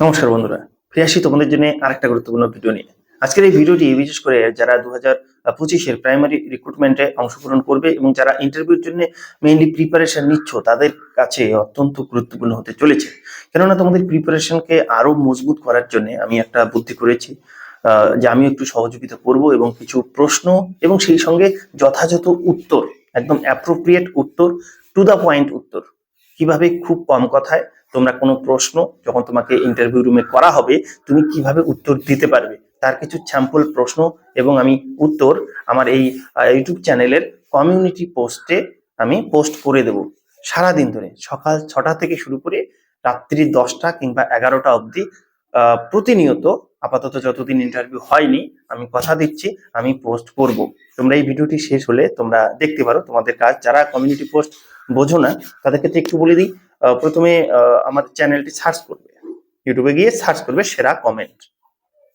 নমস্কার বন্ধুরা, ফিরে আসি তোমাদের জন্য আরেকটা গুরুত্বপূর্ণ ভিডিও নিয়ে। আজকের এই ভিডিওটি বিশেষ করে যারা দু হাজার পঁচিশের প্রাইমারি রিক্রুটমেন্টে অংশগ্রহণ করবে এবং যারা ইন্টারভিউর জন্য মেইনলি প্রিপারেশন নিচ্ছ, তাদের কাছে অত্যন্ত গুরুত্বপূর্ণ হতে চলেছে। কেননা তোমাদের প্রিপারেশনকে আরও মজবুত করার জন্য আমি একটা বুদ্ধি করেছি যে আমি একটু সহযোগিতা করব এবং কিছু প্রশ্ন এবং সেই সঙ্গে যথাযথ উত্তর, একদম অ্যাপ্রোপ্রিয়েট উত্তর টু দা পয়েন্ট উত্তর। কীভাবে খুব কম কথায় তোমরা কোনো প্রশ্ন যখন তোমাকে ইন্টারভিউ রুমে করা হবে, তুমি কীভাবে উত্তর দিতে পারবে? তার কিছু স্যাম্পল প্রশ্ন এবং আমি উত্তর আমার এই ইউটিউব চ্যানেলের কমিউনিটি পোস্টে আমি পোস্ট করে দেব। সারাদিন ধরে সকাল ছটা থেকে শুরু করে রাত্রি দশটা কিংবা এগারোটা অবধি প্রতিনিয়ত আপাতত যতদিন ইন্টারভিউ হয়নি, আমি কথা দিচ্ছি, আমি পোস্ট করব। তোমরা এই ভিডিওটি শেষ হলে তোমরা দেখতে পারো। তোমাদের কাজ, যারা কমিউনিটি পোস্ট বোঝো না তাদের ক্ষেত্রে একটু বলে দিই প্রথমে আমার চ্যানেলটি সার্চ করবে। ইউটিউবে গিয়ে সার্চ করবে সেরা কমেন্ট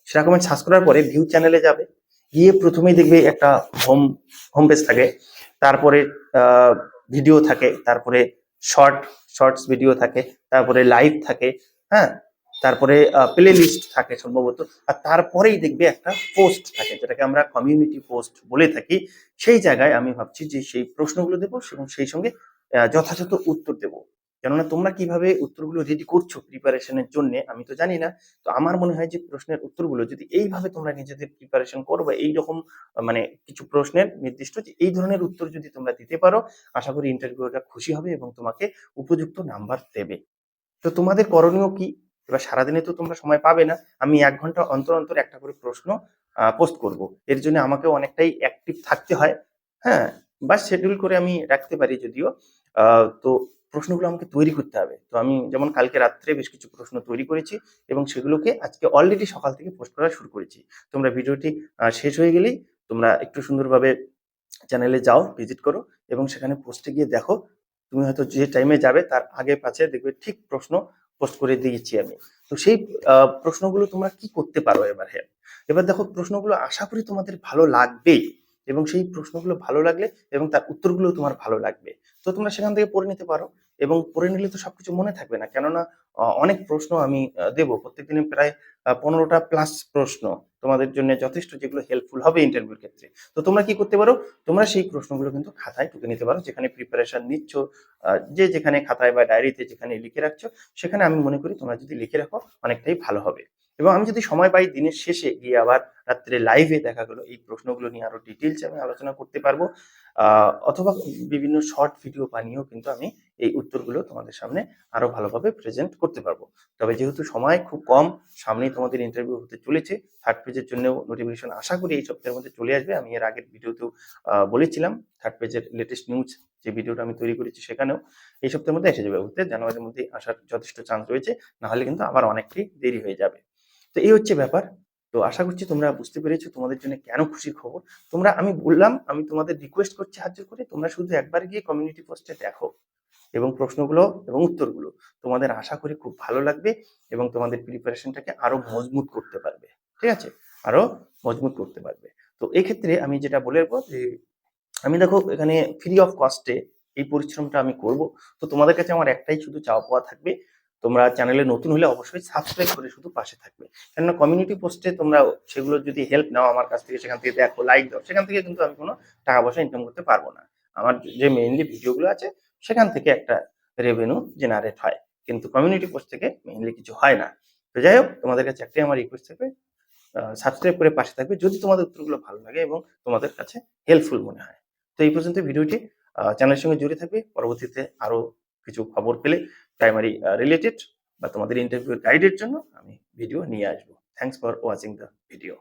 সেরা কমেন্ট সার্চ করার পরে ভিউ চ্যানেলে যাবে। গিয়ে প্রথমেই দেখবে একটা হোম হোম পেজ থাকে। তারপরে ভিডিও থাকে। তারপরে শর্ট শর্টস ভিডিও থাকে। তারপরে লাইভ থাকে। হ্যাঁ? তারপরে প্লে লিস্ট থাকে সম্ভবত, আর তারপরেই দেখবে একটা পোস্ট থাকে, যেটাকে আমরা কমিউনিটি পোস্ট বলে থাকি। সেই জায়গায় আমি ভাবছি যে সেই প্রশ্নগুলো দেবো এবং সেই সঙ্গে যথাযথ উত্তর দেবো। কেননা তোমরা কীভাবে উত্তরগুলো রেডি করছ প্রিপারেশনের জন্য, আমি তো জানি না। তো আমার মনে হয় যে প্রশ্নের উত্তরগুলো যদি এইভাবে তোমরা নিজেদের প্রিপারেশন করো বা এইরকম মানে কিছু প্রশ্নের নির্দিষ্ট যে এই ধরনের উত্তর যদি তোমরা দিতে পারো, আশা করি ইন্টারভিউটা খুশি হবে এবং তোমাকে উপযুক্ত নাম্বার দেবে। তো তোমাদের করণীয় কি? এবার সারাদিনে তো তোমরা সময় পাবে না, আমি এক ঘণ্টা অন্তর অন্তর একটা করে প্রশ্ন পোস্ট করব। এর জন্য আমাকে অনেকটাই অ্যাক্টিভ থাকতে হয় হ্যাঁ? বা শিডিউল করে আমি রাখতে পারি যদিও তো প্রশ্নগুলো আমাকে তৈরি করতে হবে। তো আমি যেমন কালকে রাত্রে বেশ কিছু প্রশ্ন তৈরি করেছি এবং সেগুলোকে আজকে অলরেডি সকাল থেকে পোস্ট করা শুরু করেছি। তোমরা ভিডিওটি শেষ হয়ে গেলেই তোমরা একটু সুন্দরভাবে চ্যানেলে যাও ভিজিট করো এবং সেখানে পোস্টে গিয়ে দেখো, তুমি হয়তো যে টাইমে যাবে তার আগে পাশে দেখবে ঠিক প্রশ্ন পোস্ট করে দিয়েছি আমি। তো সেই প্রশ্নগুলো তোমরা কি করতে পারো এবার হ্যাঁ এবার দেখো, প্রশ্নগুলো আশা করি তোমাদের ভালো লাগবেই এবং সেই প্রশ্নগুলো ভালো লাগলে এবং তার উত্তরগুলো তোমার ভালো লাগবে। তো তোমরা সেখান থেকে পড়ে নিতে পারো এবং পড়ে নিলে তো সবকিছু মনে থাকবে না। কেননা অনেক প্রশ্ন আমি দেব। প্রত্যেকদিনে প্রায় পনেরোটা প্লাস প্রশ্ন তোমাদের জন্য যথেষ্ট যেগুলো হেল্পফুল হবে ইন্টারভিউর ক্ষেত্রে। তো তোমরা কি করতে পারো? তোমরা সেই প্রশ্নগুলো কিন্তু খাতায় টুকে নিতে পারো, যেখানে প্রিপারেশন নিচ্ছ যে যেখানে খাতায় বা ডায়েরিতে যেখানে লিখে রাখছো, সেখানে আমি মনে করি তোমরা যদি লিখে রাখো, অনেকটাই ভালো হবে। এবং আমি যদি সময় পাই দিনের শেষে গিয়ে আবার রাত্রে লাইভে দেখা গেলো এই প্রশ্নগুলো নিয়ে আরও ডিটেলস আমি আলোচনা করতে পারব। অথবা বিভিন্ন শর্ট ভিডিও বানিয়েও কিন্তু আমি এই উত্তরগুলো তোমাদের সামনে আরও ভালোভাবে প্রেজেন্ট করতে পারব। তবে যেহেতু সময় খুব কম, সামনেই তোমাদের ইন্টারভিউ হতে চলেছে থার্ড পেজের জন্য নোটিফিকেশন আশা করি এই সপ্তাহের মধ্যে চলে আসবে। আমি এর আগের ভিডিওতেও বলেছিলাম থার্ড পেজের লেটেস্ট নিউজ যে ভিডিওটা আমি তৈরি করেছি সেখানেও এই সপ্তাহের মধ্যে এসে যাবে। বলতে জানুয়ারির মধ্যে আসার যথেষ্ট চান্স রয়েছে না হলে কিন্তু আবার অনেকটাই দেরি হয়ে যাবে। তো এই হচ্ছে ব্যাপার। তো আশা করছি তোমরা বুঝতে পেরেছ তোমাদের জন্য কেন খুশির খবর। তোমরা, আমি বললাম, আমি তোমাদের রিকোয়েস্ট করছি হাত করে, তোমরা শুধু একবার গিয়ে কমিউনিটি পোস্টে দেখো এবং প্রশ্নগুলো এবং উত্তরগুলো। তোমাদের আশা করি খুব ভালো লাগবে এবং তোমাদের প্রিপারেশনটাকে আরও মজবুত করতে পারবে। ঠিক আছে? আরও মজবুত করতে পারবে। তো এক্ষেত্রে আমি যেটা বলে রাখব যে, আমি দেখো এখানে ফ্রি অফ কস্টে এই পরিশ্রমটা আমি করব। তো তোমাদের কাছে আমার একটাই শুধু চাওয়া পাওয়া থাকবে তোমরা চ্যানেলে নতুন হলে অবশ্যই সাবস্ক্রাইব করে শুধু পাশে থাকবে। কেননা কমিউনিটি পোস্টে তোমরা সেগুলো যদি হেল্প নাও আমার কাছ থেকে, সেখান থেকে দেখো লাইক দাও, সেখান থেকে কিন্তু আমি কোনো টাকা পয়সা ইনকাম করতে পারব না। আমার যে মেইনলি ভিডিওগুলো আছে, সেখান থেকে একটা রেভিনিউ জেনারেট হয়। কিন্তু কমিউনিটি পোস্ট থেকে মেইনলি কিছু হয় না। তো যাই হোক, তোমাদের কাছে একটাই আমার রিকোয়েস্ট থাকবে সাবস্ক্রাইব করে পাশে থাকবে যদি তোমাদের উত্তরগুলো ভালো লাগে এবং তোমাদের কাছে হেল্পফুল মনে হয়। তো এই পর্যন্ত ভিডিওটি চ্যানেলের সঙ্গে জুড়ে থাকবে। পরবর্তীতে আরও কিছু খবর পেলে প্রাইমারি রিলেটেড বা তোমাদের ইন্টারভিউ গাইডের জন্য আমি ভিডিও নিয়ে আসব। Thanks for watching the video